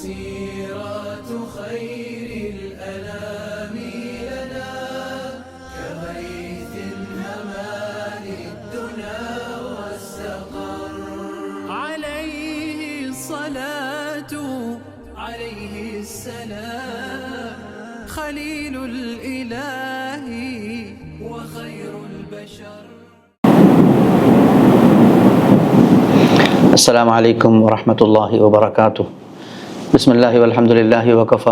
سيرة خير الأنام لنا كغيث هما للدنا واستقر عليه الصلاة عليه السلام. خليل الإله وخير البشر. السلام عليكم ورحمة الله وبركاته. ബിസ്മില്ലാഹി വലഹമുല്ലാഹി വഖഫ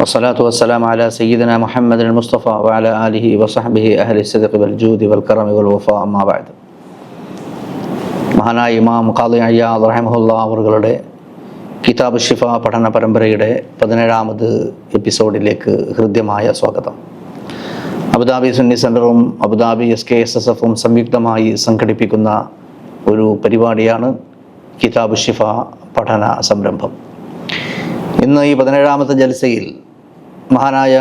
വസ്സലാത്തു വസ്സലാം അല സയ്യിദന മുഹമ്മദ് മുസ്തഫ വഅല ആലിഹി വസഹബിഹി അഹ്ലി സദഖ് വൽ ജൂദി വൽ കറമി വൽ വഫ അമ്മാ ബഅദ്. മഹാനായ ഇമാം ഖാദി അയ്യാദ് റഹ്മഹുല്ലാ അവറുകളുടെ കിതാബ് ഷിഫ പഠന പരമ്പരയുടെ പതിനേഴാമത് എപ്പിസോഡിലേക്ക് ഹൃദ്യമായ സ്വാഗതം. അബുദാബി സുന്നി സെന്ററും Abu Dhabi S K S S എഫും സംയുക്തമായി സംഘടിപ്പിക്കുന്ന ഒരു പരിപാടിയാണ് കിതാബ് ഷിഫ പഠന സംരംഭം. ഇന്ന് ഈ പതിനേഴാമത്തെ ജൽസയിൽ മഹാനായ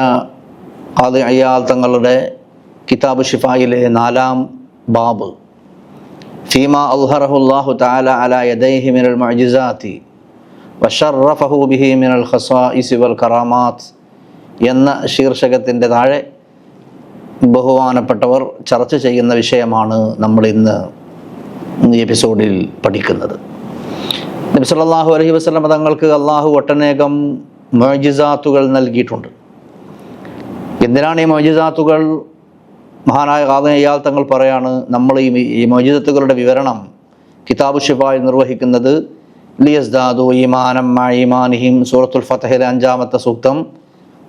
ഖാദി അയ്യാൽ തങ്ങളുടെ കിതാബ് ഷിഫായിലെ നാലാം ബാബ്. ഫീമ അൽഹറഹുല്ലാഹു താല അല യദൈഹി മിനൽ മജിസാത്തി വശറഫഹു ബിഹി മിനൽ ഖസായിസി വൽ കറാമാത്ത് എന്ന ശീർഷകത്തിന്റെ താഴെ ബഹുമാനപ്പെട്ടവർ ചർച്ച ചെയ്യുന്ന വിഷയമാണ് നമ്മൾ ഇന്ന് ഈ എപ്പിസോഡിൽ പഠിക്കുന്നത്. നബി സല്ലല്ലാഹു അലൈഹി വസല്ലം തങ്ങൾക്ക് അള്ളാഹു ഒട്ടനേകം മൊജിസാത്തുകൾ നൽകിയിട്ടുണ്ട്. എന്തിനാണ് ഈ മൊജിസാത്തുകൾ മഹാനായ കാതനയ്യാൽ തങ്ങൾ പറയാണ് നമ്മൾ ഈ ഈ മൊജിസത്തുകളുടെ വിവരണം കിതാബ് ഷിഫായി നിർവഹിക്കുന്നത് ലിയസ്ദാദു ഈമാനം ഈമാനിഹിം. സൂറത്തുൽ ഫത്തഹിലെ അഞ്ചാമത്തെ സൂക്തം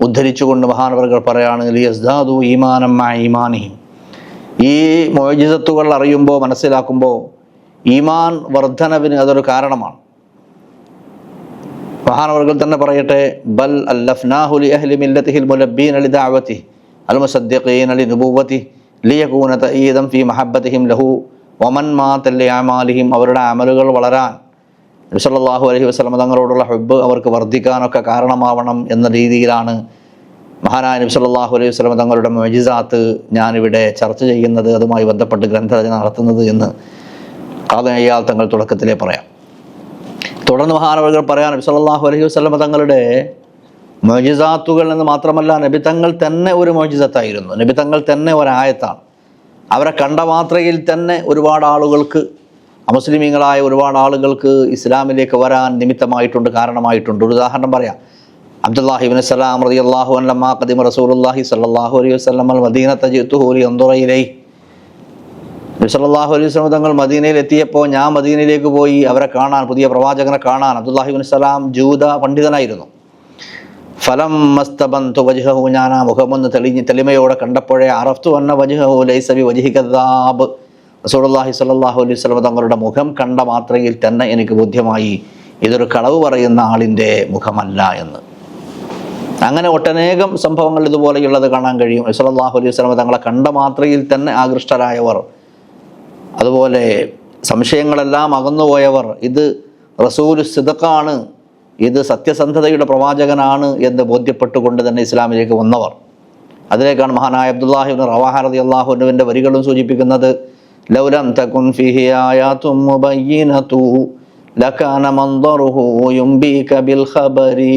ഉദ്ധരിച്ചുകൊണ്ട് മഹാനവർകൾ പറയാണ് ലിയസ്ദാദു ഈമാനം ഈമാനിഹിം. ഈ മൊജിസത്തുകൾ അറിയുമ്പോൾ മനസ്സിലാക്കുമ്പോൾ ഈമാൻ വർധനവിന് അതൊരു കാരണമാണ്. മഹാനവർകൾ തന്നെ പറയട്ടെ ബൽ അല്ലഫ്നാഹു ലി അഹ്ലി ലഹു വമൻ മാത ലി അവരുടെ അമലുകൾ വളരാൻ. നബി അലഹി വസല്ലം തങ്ങളോടുള്ള ഹബ്ബ് അവർക്ക് വർദ്ധിക്കാനൊക്കെ കാരണമാവണം എന്ന രീതിയിലാണ് മഹാനായ നബി സല്ലല്ലാഹു അലൈഹി വസല്ലം തങ്ങളുടെ മജിസാത്ത് ഞാനിവിടെ ചർച്ച ചെയ്യുന്നത് അതുമായി ബന്ധപ്പെട്ട് ഗ്രന്ഥരചന നടത്തുന്നത് എന്ന് കാതനയ്യാൽ തങ്ങൾ തുടക്കത്തിലേ പറയാം. തുടർന്ന് മഹാനവകൾ പറയാൻ നബി സല്ലല്ലാഹു അലൈഹി വസ്ലമ തങ്ങളുടെ മൊജിസാത്തുകൾ എന്ന് മാത്രമല്ല തങ്ങൾ തന്നെ ഒരു മൊജിസത്തായിരുന്നു. തങ്ങൾ തന്നെ ഒരായത്താണ്. അവരെ കണ്ട മാത്രയിൽ തന്നെ ഒരുപാട് ആളുകൾക്ക് അമുസ്ലിമീങ്ങളായ ഒരുപാട് ആളുകൾക്ക് ഇസ്ലാമിലേക്ക് വരാൻ നിമിത്തമായിട്ടുണ്ട് കാരണമായിട്ടുണ്ട്. ഒരു ഉദാഹരണം പറയാം. അബ്ദുല്ലാഹിബിൻ സലാം റതി അള്ളാഹു അല്ലമ്മ ഖദിം അള്ളാഹി സല്ലല്ലാഹു അലൈഹി വസ്ലം അൽ മദീനത്തെ ജിത്തുഹൂലി നബിസല്ലാഹു അലൈഹി സ്വലം തങ്ങൾ മദീനയിൽ എത്തിയപ്പോൾ ഞാൻ മദീനയിലേക്ക് പോയി അവരെ കാണാൻ പുതിയ പ്രവാചകനെ കാണാൻ അബ്ദുല്ലാഹിബിൻ സലാം ജൂത പണ്ഡിതനായിരുന്നു. ഫലം മസ്തബന്തു വജ്ഹഹു ഞാൻ ആ മുഖമൊന്ന് തെളിഞ്ഞ് തെളിമയോടെ കണ്ടപ്പോഴേ അറഫ്തു വന്ന വജ്ഹഹു ലൈസബി കദാബ് റസൂലുള്ളാഹി സ്വല്ലല്ലാഹു അലൈഹി സ്വലം തങ്ങളുടെ മുഖം കണ്ട മാത്രയിൽ തന്നെ എനിക്ക് ബോധ്യമായി ഇതൊരു കളവ് പറയുന്ന ആളിന്റെ മുഖമല്ല എന്ന്. അങ്ങനെ ഒട്ടനേകം സംഭവങ്ങൾ ഇതുപോലെയുള്ളത് കാണാൻ കഴിയും. റസൂലുള്ളാഹു അലൈഹി സ്വലം തങ്ങളെ കണ്ട മാത്രയിൽ തന്നെ ആകൃഷ്ടരായവർ അതുപോലെ സംശയങ്ങളെല്ലാം അകന്നുപോയവർ ഇത് റസൂൽ സിദക്കാണ് ഇത് സത്യസന്ധതയുടെ പ്രവാചകനാണ് എന്ന് ബോധ്യപ്പെട്ടുകൊണ്ട് തന്നെ ഇസ്ലാമിലേക്ക് വന്നവർ. അതിലേക്കാണ് മഹാനായ അബ്ദുല്ലാഹിബിൻ റവാഹറതി അള്ളാഹുവിന്റെ വരികളും സൂചിപ്പിക്കുന്നത് ലൗലം തകുൻ ഫിഹി ആയാതും മുബയ്യിനതു ലകാന മൻദറുഹു യുംബീക ബിൽ ഖബരി.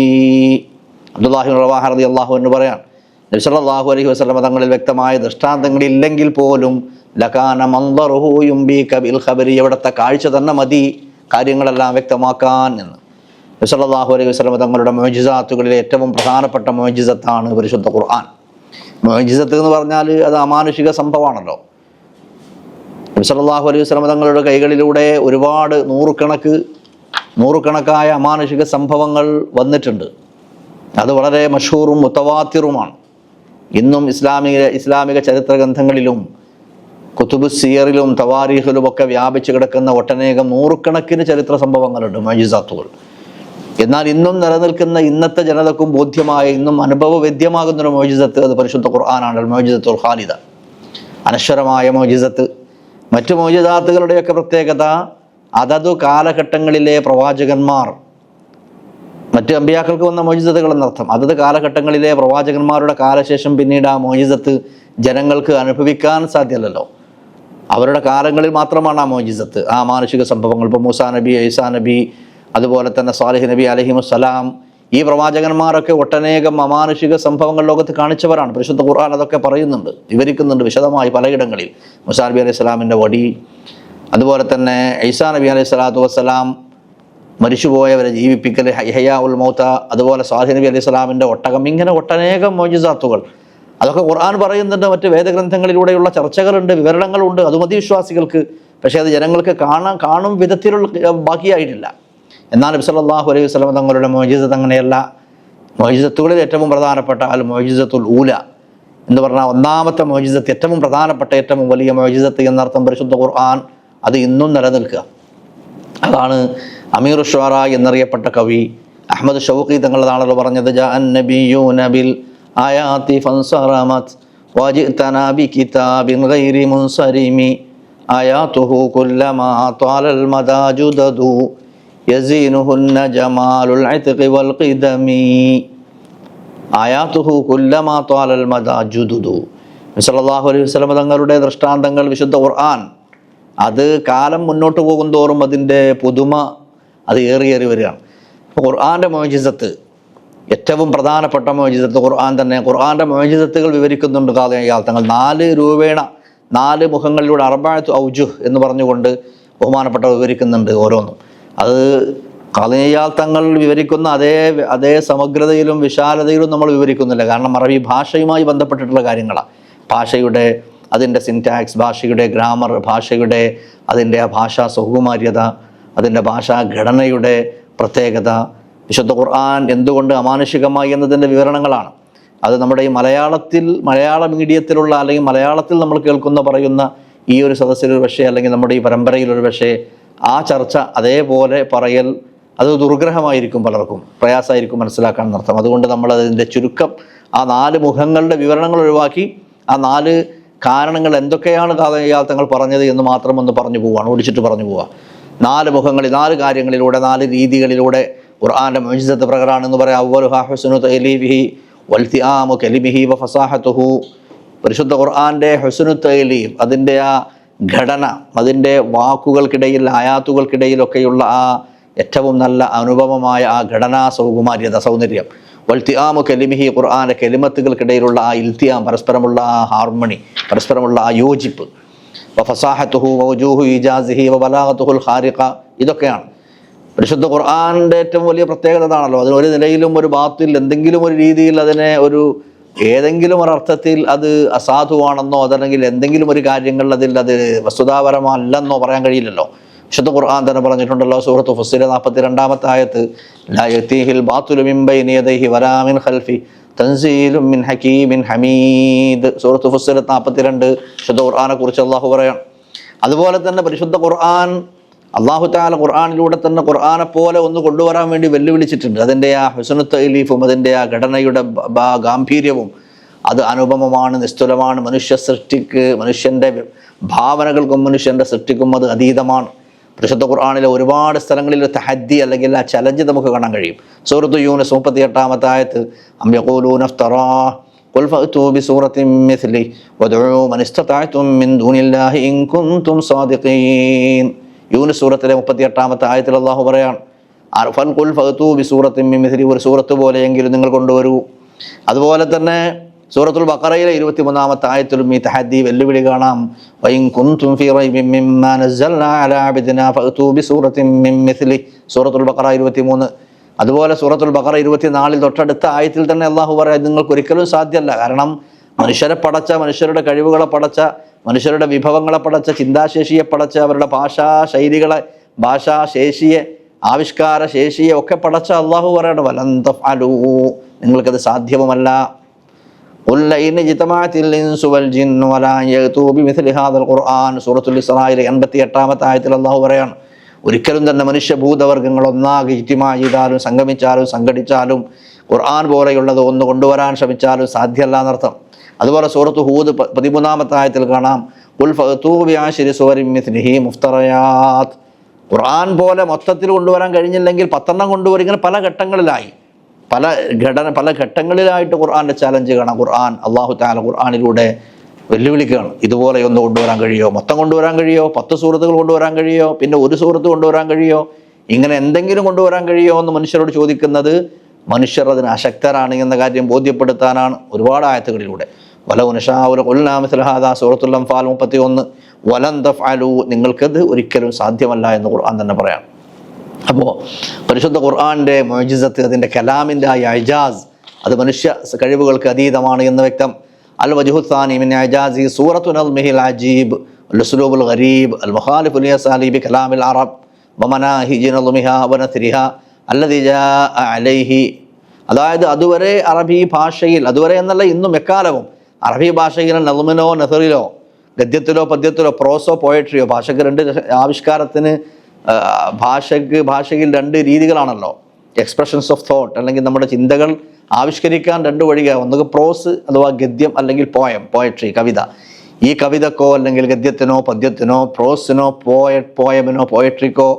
അബ്ദുല്ലാഹിബിൻ റവാഹറതി അള്ളാഹു എന്ന് പറയാൻ നബി സല്ലല്ലാഹു അലൈഹി വസല്ലം തങ്ങളിൽ വ്യക്തമായ ദൃഷ്ടാന്തങ്ങളില്ലെങ്കിൽ പോലും ലകാന മന്ദറുഹു ബി കബിൽ ഖബരി. ഇവിടുത്തെ കാഴ്ച തന്നെ മതി കാര്യങ്ങളെല്ലാം വ്യക്തമാക്കാൻ എന്ന്. സല്ലല്ലാഹു അലൈഹി വസ്ലം തങ്ങളുടെ മോജിസാത്തുകളിലെ ഏറ്റവും പ്രധാനപ്പെട്ട മോജിസത്താണ് പരിശുദ്ധ ഖുർആൻ. മോജിസത്ത് എന്ന് പറഞ്ഞാൽ അത് അമാനുഷിക സംഭവമാണല്ലോ. സല്ലല്ലാഹു അലൈഹി വസ്ലം തങ്ങളുടെ കൈകളിലൂടെ ഒരുപാട് നൂറുകണക്ക് നൂറുകണക്കായ അമാനുഷിക സംഭവങ്ങൾ വന്നിട്ടുണ്ട്. അത് വളരെ മഷൂറും മുത്തവാത്തിറുമാണ്. ഇന്നും ഇസ്ലാമിക ഇസ്ലാമിക ചരിത്ര ഗ്രന്ഥങ്ങളിലും കുത്തുബ് സിയറിലും തവാരീഖിലും ഒക്കെ വ്യാപിച്ചു കിടക്കുന്ന ഒട്ടനേകം നൂറുകണക്കിന് ചരിത്ര സംഭവങ്ങളുണ്ട് മൈജിസാത്തുകൾ. എന്നാൽ ഇന്നും നിലനിൽക്കുന്ന ഇന്നത്തെ ജനതക്കും ബോധ്യമായ ഇന്നും അനുഭവവേദ്യമാകുന്ന ഒരു മോജിസത്ത് അത് പരിശുദ്ധ ഖുർആാനാണ് മോചിതത്തുൽ ഖാലിദ. അനശ്വരമായ മോജിസത്ത്. മറ്റു മോജിദാത്തുകളുടെയൊക്കെ പ്രത്യേകത അതതു കാലഘട്ടങ്ങളിലെ പ്രവാചകന്മാർ. മറ്റു അമ്പിയാക്കൾക്ക് വന്ന മോജിസത്തുകൾ എന്നർത്ഥം. അതത് കാലഘട്ടങ്ങളിലെ പ്രവാചകന്മാരുടെ കാലശേഷം പിന്നീട് ആ മോജിസത്ത് ജനങ്ങൾക്ക് അനുഭവിക്കാൻ സാധ്യമല്ലല്ലോ. അവരുടെ കാലങ്ങളിൽ മാത്രമാണ് ആ മോജിസത്ത് ആ മാനുഷിക സംഭവങ്ങൾ. ഇപ്പോൾ മൂസാ നബി ഐസാ നബി അതുപോലെ തന്നെ സാലിഹ് നബി അലഹിമുസ്സലാം ഈ പ്രവാചകന്മാരൊക്കെ ഒട്ടനേകം അമാനുഷിക സംഭവങ്ങൾ ലോകത്ത് കാണിച്ചവരാണ്. പരിശുദ്ധ ഖുർആൻ അതൊക്കെ പറയുന്നുണ്ട് വിവരിക്കുന്നുണ്ട് വിശദമായി പലയിടങ്ങളിൽ. മുസാ നബി അലൈഹി സ്വലാമിന്റെ വടി അതുപോലെ തന്നെ ഐസാ നബി അലൈഹി സ്വലാത്തു വസ്സലാം മരിച്ചുപോയവരെ ജീവിപ്പിക്കൽ ഹയ്യാ ഉൽ മൗത്ത അതുപോലെ സാഹിദ് നബി അലൈഹി സ്വലാമിന്റെ ഒട്ടകം. ഇങ്ങനെ ഒട്ടനേകം മോജിസാത്തുകൾ അതൊക്കെ ഖുർആൻ പറയുന്നുണ്ട് മറ്റ് വേദഗ്രന്ഥങ്ങളിലൂടെയുള്ള ചർച്ചകളുണ്ട് വിവരണങ്ങളുണ്ട്. അത് മതി വിശ്വാസികൾക്ക് പക്ഷേ അത് ജനങ്ങൾക്ക് കാണാൻ കാണും വിധത്തിലുള്ള ബാക്കിയായിട്ടില്ല. എന്നാൽ നബി സല്ലല്ലാഹു അലൈഹി വസ്ലം തങ്ങളുടെ മോജിസത്ത് അങ്ങനെയല്ല. മോജിസത്തുകളിൽ ഏറ്റവും പ്രധാനപ്പെട്ട അൽ മോജിസത്തുൽ ഊല എന്ന് പറഞ്ഞാൽ ഒന്നാമത്തെ മോജിസത്ത് ഏറ്റവും പ്രധാനപ്പെട്ട ഏറ്റവും വലിയ മോജിസത്ത് എന്നർത്ഥം പരിശുദ്ധ ഖുർആൻ അത് ഇന്നും നിലനിൽക്കുക. അതാണ് അമീർ ഷുറ എന്നറിയപ്പെട്ട കവി അഹമ്മദ് ഷൗഖി തങ്ങളതാണല്ലോ പറഞ്ഞത് ജാൻ നബിയു ബിൽ ആയാതി ഫൻസറമത് വജിഅതനാ ബികിതാബിൻ ഗൈരി മുൻസരിമി. ആയാതുഹു കുല്ലമാ ത്വാലൽ മദാജുദദു. യസീനുഹുന്ന ജമാലുൽ ഇത്ഖി വൽ ഖിദമി. ആയാത്തുഹു കുല്ലമാ ത്വാലൽ മദാജുദദു. സല്ലല്ലാഹു അലൈഹി വസല്ലം തങ്ങളുടെ ദൃഷ്ടാന്തങ്ങൾ വിശുദ്ധ ഖുർആൻ അത് കാലം മുന്നോട്ട് പോകും തോറും അതിന്റെ പുതുമ അത് ഏറിയേറി വരികയാണ്. ഖുർആന്റെ മോജിസത്ത് ഏറ്റവും പ്രധാനപ്പെട്ട മോചിതത്ത് ഖുർആൻ തന്നെ. ഖുർആന്റെ മോചിതത്തുകൾ വിവരിക്കുന്നുണ്ട് കാലയാൽ തങ്ങൾ നാല് രൂപേണ നാല് മുഖങ്ങളിലൂടെ അറബായത്ത് ഔജു എന്ന് പറഞ്ഞുകൊണ്ട് ബഹുമാനപ്പെട്ട വിവരിക്കുന്നുണ്ട് ഓരോന്നും. അത് കാലയാൽ തങ്ങൾ വിവരിക്കുന്ന അതേ അതേ സമഗ്രതയിലും വിശാലതയിലും നമ്മൾ വിവരിക്കുന്നില്ല. കാരണം അറബി ഭാഷയുമായി ബന്ധപ്പെട്ടിട്ടുള്ള കാര്യങ്ങളാണ് ഭാഷയുടെ അതിന്റെ സിന്റാക്സ് ഭാഷയുടെ ഗ്രാമർ ഭാഷയുടെ അതിന്റെ ഭാഷാ സുകുമാര്യത അതിന്റെ ഭാഷാ ഘടനയുടെ പ്രത്യേകത വിശുദ്ധ ഖുർആൻ എന്തുകൊണ്ട് അമാനുഷികമായി എന്നതിന്റെ വിവരണങ്ങളാണ്. അത് നമ്മുടെ ഈ മലയാളത്തിൽ മലയാള മീഡിയത്തിലുള്ള അല്ലെങ്കിൽ മലയാളത്തിൽ നമ്മൾ കേൾക്കുന്ന പറയുന്ന ഈ ഒരു സദസ്സിൽ ഒരു പക്ഷേ അല്ലെങ്കിൽ നമ്മുടെ ഈ പരമ്പരയിൽ ഒരു പക്ഷേ ആ ചർച്ച അതേപോലെ പറയൽ അത് ദുർഗ്രഹമായിരിക്കും പലർക്കും. പ്രയാസമായിരിക്കും മനസ്സിലാക്കാൻ എന്നർത്ഥം അതുകൊണ്ട് നമ്മൾ അതിന്റെ ചുരുക്കം ആ നാല് മുഖങ്ങളുടെ വിവരണങ്ങൾ ഒഴിവാക്കി ആ നാല് കാരണങ്ങൾ എന്തൊക്കെയാണ് തങ്ങൾ പറഞ്ഞത് എന്ന് മാത്രം ഒന്ന് പറഞ്ഞു പോവുകയാണ് ഓടിച്ചിട്ട് പറഞ്ഞു പോവുക നാല് മുഖങ്ങളിൽ നാല് കാര്യങ്ങളിലൂടെ നാല് രീതികളിലൂടെ ഖുർആന്റെ മൊഴിസത്ത് പ്രകാരമാണെന്ന് പറയാം അവ്വലു ഹുസ്നു തൈലീബിഹി വൽത്തിആമു കലിമിഹി വ പരിശുദ്ധ ഖുർആാന്റെ ഹുസ്നു തൈലീബ് അതിന്റെ ആ ഘടന അതിന്റെ വാക്കുകൾക്കിടയിൽ ആയാത്തുകൾക്കിടയിലൊക്കെയുള്ള ആ ഏറ്റവും നല്ല അനുപമമായ ആ ഘടനാ സൗകുമാര്യത സൗന്ദര്യം. വൽത്തിയാമു കലിമിഹി ഖുർആാന്റെ കെലിമത്തുകൾക്കിടയിലുള്ള ആ ഇൽത്തിയാം പരസ്പരമുള്ള ആ ഹാർമണി പരസ്പരമുള്ള ആ യോജിപ്പ്. ഫസാഹത്തുഹു വജൂഹു ഇജാസിഹി വലാഹത്തുഹുൽ ഖാരിഖ ഇതൊക്കെയാണ്. പരിശുദ്ധ ഖുർആാനിന്റെ ഏറ്റവും വലിയ പ്രത്യേകത അതാണല്ലോ അതിന് ഒരു നിലയിലും ഒരു ബാത്തിൽ എന്തെങ്കിലും ഒരു രീതിയിൽ അതിനെ ഒരു ഏതെങ്കിലും ഒരർത്ഥത്തിൽ അത് അസാധുവാണെന്നോ അതല്ലെങ്കിൽ എന്തെങ്കിലും ഒരു കാര്യങ്ങളിൽ അതിൽ അത് വസ്തുതാപരമല്ലെന്നോ പറയാൻ കഴിയില്ലല്ലോ. വിശുദ്ധ ഖുർആൻ തന്നെ പറഞ്ഞിട്ടുണ്ടല്ലോ സൂറത്ത് ഫുസിലെ നാൽപ്പത്തി രണ്ടാമത്തെ ആയത്ത് ലാ യതീഹിൽ ബാത്തുലു മിൻ ബൈനി യദൈഹി വലാ മിൻ ഖൽഫി തൻസീലും മിൻ ഹക്കീമിൻ ഹമീദ്. സൂറത്ത് ഫുസിലെ നാൽപ്പത്തിരണ്ട് വിശുദ്ധ ഖുർആാനെ കുറിച്ച് അള്ളാഹു പറയാണ്. അതുപോലെ തന്നെ പരിശുദ്ധ ഖുർആൻ അള്ളാഹു താല ഖുർആാനിലൂടെ തന്നെ ഖുർആനെ പോലെ ഒന്ന് കൊണ്ടുവരാൻ വേണ്ടി വെല്ലുവിളിച്ചിട്ടുണ്ട് അതിൻ്റെ ആ ഹുസനു തൈലീഫും അതിൻ്റെ ആ ഘടനയുടെ ബ- ബ- ഗാംഭീര്യവും അത് അനുപമമാണ് നിസ്തുലമാണ് മനുഷ്യ സൃഷ്ടിക്ക് മനുഷ്യൻ്റെ ഭാവനകൾക്കും മനുഷ്യൻ്റെ സൃഷ്ടിക്കും അത് അതീതമാണ് പരിശുദ്ധ ഖുർആാനിലെ ഒരുപാട് സ്ഥലങ്ങളിൽ തഹദ്ദി അല്ലെങ്കിൽ ആ ചലഞ്ച് നമുക്ക് കാണാൻ കഴിയും സൂറത്ത് യൂനസ് മുപ്പത്തി എട്ടാമത്തെ ആയത്ത് അമ്യഖൂലൂന ഇഫ്തറാ قل فأتوا بسورة مثله وادعوا من استطعتم من دون الله إن كنتم صادقين യൂനസ് സൂറത്തിലെ മുപ്പത്തി എട്ടാമത്തെ ആയത്തിൽ അള്ളാഹു പറയാണ് അർഫൻ കുൽ ഫഹത്തു ബി സൂറത്തിൻ മിൻ മിഥ്ലി ഒരു സൂറത്ത് പോലെയെങ്കിലും നിങ്ങൾ കൊണ്ടുവരൂ. അതുപോലെ തന്നെ സൂറത്തുൽ ബക്കറയിലെ ഇരുപത്തി മൂന്നാമത്തെ ആയത്തിലും ഈ തഹദ്ദി വെല്ലുവിളി കാണാം. സൂറത്തുൽ ബക്കറ ഇരുപത്തി മൂന്ന് അതുപോലെ സൂറത്തുൽ ബഖറ ഇരുപത്തിനാലിൽ തൊട്ടടുത്ത ആയത്തിൽ തന്നെ അള്ളാഹു പറയാം നിങ്ങൾക്ക് ഒരിക്കലും സാധ്യമല്ല. കാരണം മനുഷ്യരെ പടച്ച മനുഷ്യരുടെ കഴിവുകളെ പടച്ച മനുഷ്യരുടെ വിഭവങ്ങളെ പടച്ച ചിന്താശേഷിയെ പടച്ച അവരുടെ ഭാഷാ ശൈലികളെ ഭാഷാ ശേഷിയെ ആവിഷ്കാര ശേഷിയെ ഒക്കെ പടച്ച അള്ളാഹു പറയണം. വലന്ത അലൂ നിങ്ങൾക്കത് സാധ്യവുമല്ല എൺപത്തി ആയത്തിൽ അള്ളാഹു പറയാണ് ഒരിക്കലും തന്നെ മനുഷ്യഭൂതവർഗങ്ങൾ ഒന്നാകെ ഇറ്റിമായിതാലും സംഗമിച്ചാലും സംഘടിച്ചാലും ഖുർആൻ പോലെയുള്ളത് ഒന്ന് കൊണ്ടുവരാൻ ശ്രമിച്ചാലും സാധ്യമല്ല എന്നർത്ഥം. അതുപോലെ സൂറത്ത് ഹൂദ് പതിമൂന്നാമത്തെ ആയത്തിൽ കാണാം ഉൽ ഫൂബിയാശിരി സുവരിൻ മിഥ്ലിഹി മുഫ്തറയാത്ത് ഖുർആൻ പോലെ മൊത്തത്തിൽ കൊണ്ടുവരാൻ കഴിഞ്ഞില്ലെങ്കിൽ പത്തെണ്ണം കൊണ്ടുവരും. ഇങ്ങനെ പല ഘട്ടങ്ങളിലായി. പല ഘടന പല ഘട്ടങ്ങളിലായിട്ട് ഖുർആാന്റെ ചാലഞ്ച് കാണാം. ഖുർആൻ അള്ളാഹു താല ഖുർആാനിലൂടെ വെല്ലുവിളിക്കുകയാണ്. ഇതുപോലെ ഒന്ന് കൊണ്ടുവരാൻ കഴിയോ? മൊത്തം കൊണ്ടുവരാൻ കഴിയോ? പത്ത് സൂറത്തുകൾ കൊണ്ടുവരാൻ കഴിയോ? പിന്നെ ഒരു സുഹൃത്ത് കൊണ്ടുവരാൻ കഴിയോ? ഇങ്ങനെ എന്തെങ്കിലും കൊണ്ടുവരാൻ കഴിയോ എന്ന് മനുഷ്യരോട് ചോദിക്കുന്നത് മനുഷ്യർ അതിന് അശക്തരാണ് എന്ന കാര്യം ബോധ്യപ്പെടുത്താനാണ് ഒരുപാട് ആയത്തുകളിലൂടെ. വല ഉനഷാവുല കൊല്ലാമസലഹാദ സൂറത്തുൽ അംഫാൽ മുപ്പത്തി ഒന്ന് വലം തഫ്അലു നിങ്ങൾക്കത് ഒരിക്കലും സാധ്യമല്ല എന്ന് ഖുർആൻ തന്നെ പറയാം. അപ്പോൾ പരിശുദ്ധ ഖുർആന്റെ മൊജിസത്ത് അതിന്റെ കലാമിന്റെ ആ അജാസ് അത് മനുഷ്യ കഴിവുകൾക്ക് അതീതമാണ് എന്ന് വ്യക്തം. അൽ വജുഹുസാനി മിൻ അജാസി സൂറത്തു നൽമിഹിൽ അജീബ് അൽസുലൂബുൽ ഗരീബ് അൽ മുഖാലിഫുൽ യസാലിബി കലാമിൽ അറബ് വമനാഹി നളുമിഹ വനസ്രിഹ അല്ലദി ജാ അലൈഹി. അതായത് അതുവരെ അറബി ഭാഷയിൽ അതുവരെ എന്നല്ല ഇന്നും എക്കാലവും അറബി ഭാഷയിൽ നളുമിനോ നെഹറിലോ ഗദ്യത്തിലോ പദ്യത്തിലോ പ്രോസോ പോയട്രിയോ ഭാഷയ്ക്ക് രണ്ട് ആവിഷ്കാരത്തിന് ഭാഷയ്ക്ക് ഭാഷയിൽ രണ്ട് രീതികളാണല്ലോ. എക്സ്പ്രഷൻസ് ഓഫ് തോട്ട് അല്ലെങ്കിൽ നമ്മുടെ ചിന്തകൾ ആവിഷ്കരിക്കാൻ രണ്ട് വഴികൾ. ഒന്നുകിൽ പ്രോസ് അഥവാ ഗദ്യം അല്ലെങ്കിൽ പോയം പോയട്രി കവിത. ഈ കവിതക്കോ അല്ലെങ്കിൽ ഗദ്യത്തിനോ പദ്യത്തിനോ പ്രോസിനോ പോയ പോയമിനോ പോയട്രിക്കോ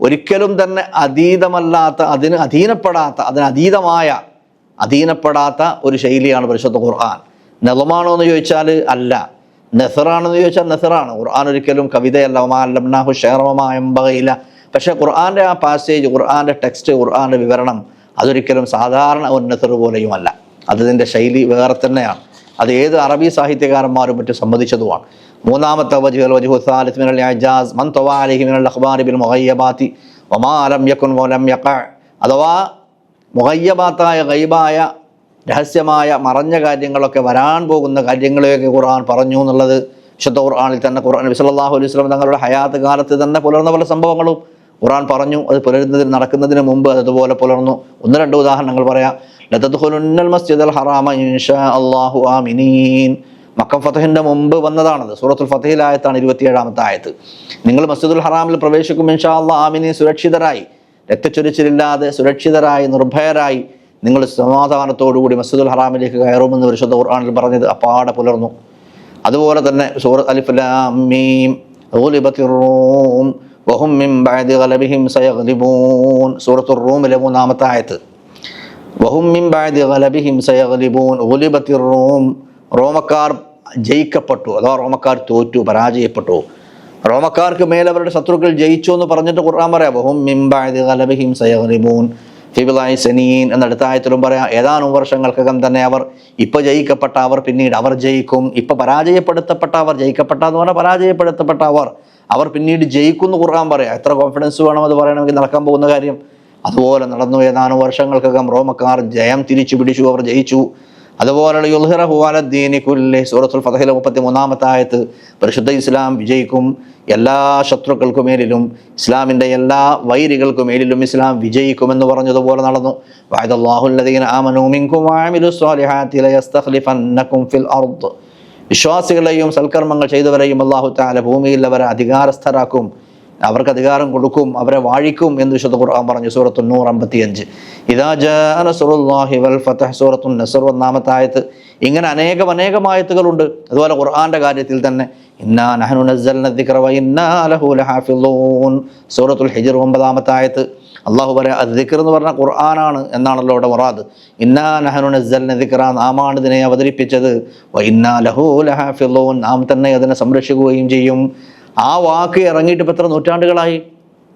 ഒരിക്കലും തന്നെ അതീതമല്ലാത്ത അതിന് അധീനപ്പെടാത്ത അതിന് അതീതമായ അധീനപ്പെടാത്ത ഒരു ശൈലിയാണ് പരിശുദ്ധ ഖുർആൻ. നെലമാണോ എന്ന് ചോദിച്ചാൽ അല്ല. നെസറാണെന്ന് ചോദിച്ചാൽ നെസറാണ് ഖുർആൻ ഒരിക്കലും കവിതയല്ല. ഒമാലംനാഹു ഷെയറമായമ്പകയില്ല പക്ഷേ ഖുർആന്റെ ആ പാസേജ് ഖുർആന്റെ ടെക്സ്റ്റ് ഖുർആന്റെ വിവരണം അതൊരിക്കലും സാധാരണ ഒരു നെസർ പോലെയുമല്ല. അതിന്റെ ശൈലി വേറെ തന്നെയാണ്. അത് ഏത് അറബി സാഹിത്യകാരന്മാരും മറ്റും സംബന്ധിച്ചതുമാണ് മൂന്നാമത്തെ വജുഹൽ വജുഹു സാലിസ് മിനൽ ഇജാസ് മൻ മിനൽ അഖ്ബാരി ബിൽ മുഗയ്യബാത്തി വമാ ലം യകുൻ വലം യഖ അഥവാ മൊഹയ്യബാത്തായ ഗൈബായ രഹസ്യമായ മറഞ്ഞ കാര്യങ്ങളൊക്കെ വരാൻ പോകുന്ന കാര്യങ്ങളെയൊക്കെ ഖുർആൻ പറഞ്ഞു എന്നുള്ളത് വിശുദ്ധ ഖുർആാനിൽ തന്നെ ഖുർആൻ നബി സല്ലല്ലാഹു അലൈഹി സ്വലം തങ്ങളുടെ ഹയാത്ത് കാലത്ത് തന്നെ പുലർന്ന പല സംഭവങ്ങളും ഖുർആൻ പറഞ്ഞു. അത് പുലരുന്നതിന് നടക്കുന്നതിന് മുമ്പ് അതുപോലെ പുലർന്നു. ഒന്ന് രണ്ട് ഉദാഹരണങ്ങൾ പറയാം. ലതദ്ഖുലുന്നൽ മസ്ജിദൽ ഹറാമ ഇൻഷാ അല്ലാഹു ആമിനീൻ. മക്കം ഫതഹിന്റെ മുമ്പ് വന്നതാണത്. സൂറത്തുൽ ഫതഹിലായത്താണ് ഇരുപത്തിയേഴാമത്തെ ആയത്ത്. നിങ്ങൾ മസ്ജിദുൽ ഹറാമിൽ പ്രവേശിക്കും ഇൻഷാ അള്ളാഹ് ആമിനി സുരക്ഷിതരായി. രക്തച്ചൊരിച്ചിലില്ലാതെ സുരക്ഷിതരായി നിർഭയരായി നിങ്ങൾ സമാധാനത്തോടുകൂടി മസ്ജിദുൽ ഹറാമിലേക്ക് കയറുമെന്ന് വിശുദ്ധ ഖുർആാനിൽ പറഞ്ഞത് അപ്പാടെ പുലർന്നു. അതുപോലെ തന്നെ സൂറത്ത് അലിഫുലാമീം സൂറത്തുർ റൂമിലെ മൂന്നാമത്തെ ആയത്ത്. റൂം റോമക്കാർ ജയിക്കപ്പെട്ടു. അഥവാ റോമക്കാർ തോറ്റു പരാജയപ്പെട്ടു. റോമക്കാർക്ക് മേൽ അവരുടെ ശത്രുക്കൾ ജയിച്ചു എന്ന് പറഞ്ഞിട്ട് ഖുർആൻ പറയാം ഫിബിലായി സെനീൻ എന്ന അടുത്ത ആയത്തിലും പറയാം ഏതാനും വർഷങ്ങൾക്കകം തന്നെ അവർ ഇപ്പൊ ജയിക്കപ്പെട്ട അവർ പിന്നീട് അവർ ജയിക്കും ഇപ്പൊ പരാജയപ്പെടുത്തപ്പെട്ട അവർ ജയിക്കപ്പെട്ട എന്ന് പറഞ്ഞാൽ പരാജയപ്പെടുത്തപ്പെട്ട അവർ അവർ പിന്നീട് ജയിക്കുന്നു ഖുർആൻ പറയാം. എത്ര കോൺഫിഡൻസ് വേണം അത് പറയണമെങ്കിൽ നടക്കാൻ പോകുന്ന കാര്യം. അതുപോലെ നടന്നു ഏതാനും വർഷങ്ങൾക്കകം റോമക്കാർ ജയം തിരിച്ചു പിടിച്ചു അവർ ജയിച്ചു. അതുപോലെ യുൽഹിറഹു അലദ്ദീനി കുല്ലി സൂറത്തുൽ ഫതഹിലെ മുപ്പത്തി മൂന്നാമത്തെ ആയത്ത് പരിശുദ്ധ ഇസ്ലാം വിജയിക്കും എല്ലാ ശത്രുക്കൾക്കു മേലിലും ഇസ്ലാമിന്റെ എല്ലാ വൈരികൾക്കു മേലിലും ഇസ്ലാം വിജയിക്കുമെന്ന് പറഞ്ഞതുപോലെ നടന്നു. വഅദല്ലാഹുല്ലദീന ആമനൂ മിൻകും വഅമിലുസ് സ്വാലിഹാത്തി ലയസ്തഖ്ലിഫന്നകും ഫിൽ അർദ്. വിശ്വാസികളെയും സൽക്കർമ്മങ്ങൾ ചെയ്തവരെയും അള്ളാഹു താല ഭൂമിയിൽ അവരെ അധികാരസ്ഥരാക്കും. അവർക്ക് അധികാരം കൊടുക്കും അവരെ വാഴിക്കും എന്ന് വിശുദ്ധ ഖുർആൻ പറഞ്ഞു സൂറത്തു വൽ ഫത്തഹ് സൂറത്തു നസർ ഒന്നാമത്തെ ആയത്ത്. ഇങ്ങനെ അനേകം അനേകം ആയത്തുകളുണ്ട്. അതുപോലെ ഖുർആന്റെ കാര്യത്തിൽ തന്നെ സൂറത്തുൽ ഹിജ്ർ ഒമ്പതാമത്തെ ആയത്ത്. അള്ളാഹു പറയാ ദിക്ർ എന്ന് പറഞ്ഞ ഖുർആനാണ് എന്നാണല്ലോ ഇവിടെ മുറാദ്. ഇന്നാ നഹനു നസ്സൽന ദിക്റ നാമാണ് ഇതിനെ അവതരിപ്പിച്ചത്. ഇന്നാ ലഹു ലഹാഫിളൂൻ നാം തന്നെ അതിനെ സംരക്ഷിക്കുകയും ചെയ്യും. ആ വാക്ക് ഇറങ്ങിയിട്ട് ഇപ്പം എത്ര നൂറ്റാണ്ടുകളായി?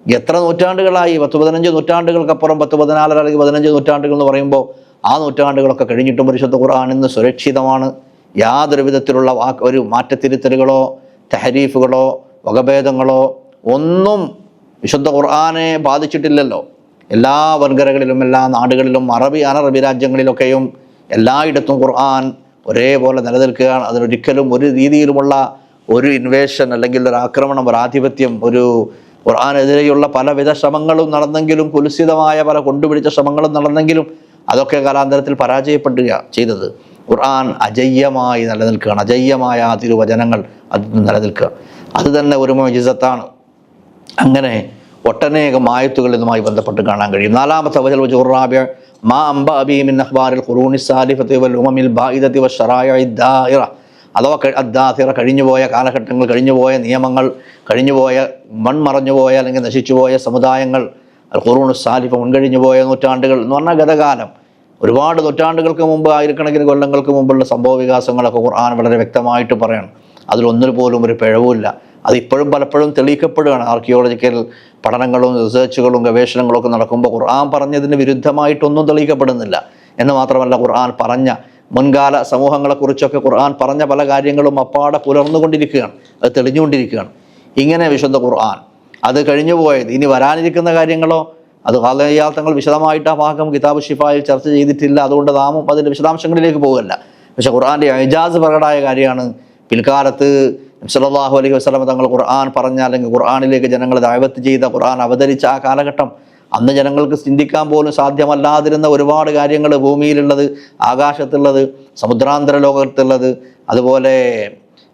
എത്ര നൂറ്റാണ്ടുകളായി? പത്ത് പതിനഞ്ച് നൂറ്റാണ്ടുകൾക്കപ്പുറം പത്ത് പതിനാലര അല്ലെങ്കിൽ പതിനഞ്ച് നൂറ്റാണ്ടുകൾ എന്ന് പറയുമ്പോൾ ആ നൂറ്റാണ്ടുകളൊക്കെ കഴിഞ്ഞിട്ടും പരിശുദ്ധ ഖുർആൻ ഇന്ന് സുരക്ഷിതമാണ്. യാതൊരു വിധത്തിലുള്ള വാക്ക് ഒരു മാറ്റത്തിരുത്തലുകളോ തഹരീഫുകളോ വകഭേദങ്ങളോ ഒന്നും വിശുദ്ധ ഖുർആാനെ ബാധിച്ചിട്ടില്ലല്ലോ. എല്ലാ വർഗരകളിലും എല്ലാ നാടുകളിലും അറബി അനറബി രാജ്യങ്ങളിലൊക്കെയും എല്ലായിടത്തും ഖുർആൻ ഒരേപോലെ നിലനിൽക്കുകയാണ്. അതിനൊരിക്കലും ഒരു രീതിയിലുമുള്ള ഒരു ഇൻവേഷൻ അല്ലെങ്കിൽ ഒരു ആക്രമണം ഒരു ആധിപത്യം ഒരു ഖുർആാനെതിരെയുള്ള പലവിധ ശ്രമങ്ങളും നടന്നെങ്കിലും കുലുസിതമായ പല കൊണ്ടുപിടിച്ച ശ്രമങ്ങളും നടന്നെങ്കിലും അതൊക്കെ കാലാന്തരത്തിൽ പരാജയപ്പെടുക ചെയ്തത്. ഖുർആൻ അജയ്യമായി നിലനിൽക്കുകയാണ്. അജയ്യമായ ആ തിരുവചനങ്ങൾ അത് നിലനിൽക്കുക. അത് തന്നെ ഒരു മജിസത്താണ്. അങ്ങനെ ഒട്ടനേകം ആയത്തുകൾ ഇതുമായി ബന്ധപ്പെട്ട് കാണാൻ കഴിയും. നാലാമത്തെ വചൽ ജുറാബിയ മാ അംബ അബീമിൻ അഖ്ബാറിൽ ഖുറൂനി സാലിഫത്തി വൽ ഉമമിൽ ബായിദത്തി ഷറായ ദാഹിറ അഥവാ അദ്ദാഹിറ കഴിഞ്ഞുപോയ കാലഘട്ടങ്ങൾ കഴിഞ്ഞുപോയ നിയമങ്ങൾ കഴിഞ്ഞുപോയ മൺമറഞ്ഞുപോയ അല്ലെങ്കിൽ നശിച്ചുപോയ സമുദായങ്ങൾ ഖുറൂൺ സാലിഫ മുൻകഴിഞ്ഞു പോയ നൂറ്റാണ്ടുകൾ എന്ന് പറഞ്ഞാൽ ഗതകാലം. ഒരുപാട് നൂറ്റാണ്ടുകൾക്ക് മുമ്പ് ആയിരക്കണക്കിന് കൊല്ലങ്ങൾക്ക് മുമ്പുള്ള സംഭവ വികാസങ്ങളൊക്കെ ഖുർആൻ വളരെ വ്യക്തമായിട്ട് പറയണം. അതിലൊന്നിനു പോലും ഒരു പിഴവുമില്ല. അതിപ്പോഴും പലപ്പോഴും തെളിയിക്കപ്പെടുകയാണ്. ആർക്കിയോളജിക്കൽ പഠനങ്ങളും റിസർച്ചുകളും ഗവേഷണങ്ങളും ഒക്കെ നടക്കുമ്പോൾ ഖുർആൻ പറഞ്ഞതിന് വിരുദ്ധമായിട്ടൊന്നും തെളിയിക്കപ്പെടുന്നില്ല എന്ന് മാത്രമല്ല ഖുർആൻ പറഞ്ഞ മുൻകാല സമൂഹങ്ങളെക്കുറിച്ചൊക്കെ ഖുർആൻ പറഞ്ഞ പല കാര്യങ്ങളും അപ്പാടെ പുലർന്നുകൊണ്ടിരിക്കുകയാണ്. അത് തെളിഞ്ഞുകൊണ്ടിരിക്കുകയാണ്. ഇങ്ങനെ വിശുദ്ധ ഖുർആൻ. അത് കഴിഞ്ഞു പോയത് ഇനി വരാനിരിക്കുന്ന കാര്യങ്ങളോ അത് ഖാലയാൽ തങ്ങൾ വിശദമായിട്ട് ആ ഭാഗം കിതാബ് ഷിഫായിൽ ചർച്ച ചെയ്തിട്ടില്ല. അതുകൊണ്ട് നാമും അതിന്റെ വിശദാംശങ്ങളിലേക്ക് പോകല്ല. പക്ഷേ ഖുർആന്റെ ഐജാസ് പ്രകടമായ കാര്യമാണ്. പിൽക്കാലത്ത് സല്ലല്ലാഹു അലൈഹി വസല്ലം തങ്ങൾ ഖുർആൻ പറഞ്ഞ അല്ലെങ്കിൽ ഖുർആാനിലേക്ക് ജനങ്ങളെ ദാവത്ത് ചെയ്ത ഖുർആൻ അവതരിച്ച ആ കാലഘട്ടം അന്ന് ജനങ്ങൾക്ക് ചിന്തിക്കാൻ പോലും സാധ്യമല്ലാതിരുന്ന ഒരുപാട് കാര്യങ്ങൾ ഭൂമിയിലുള്ളത് ആകാശത്തുള്ളത് സമുദ്രാന്തര ലോകത്തുള്ളത് അതുപോലെ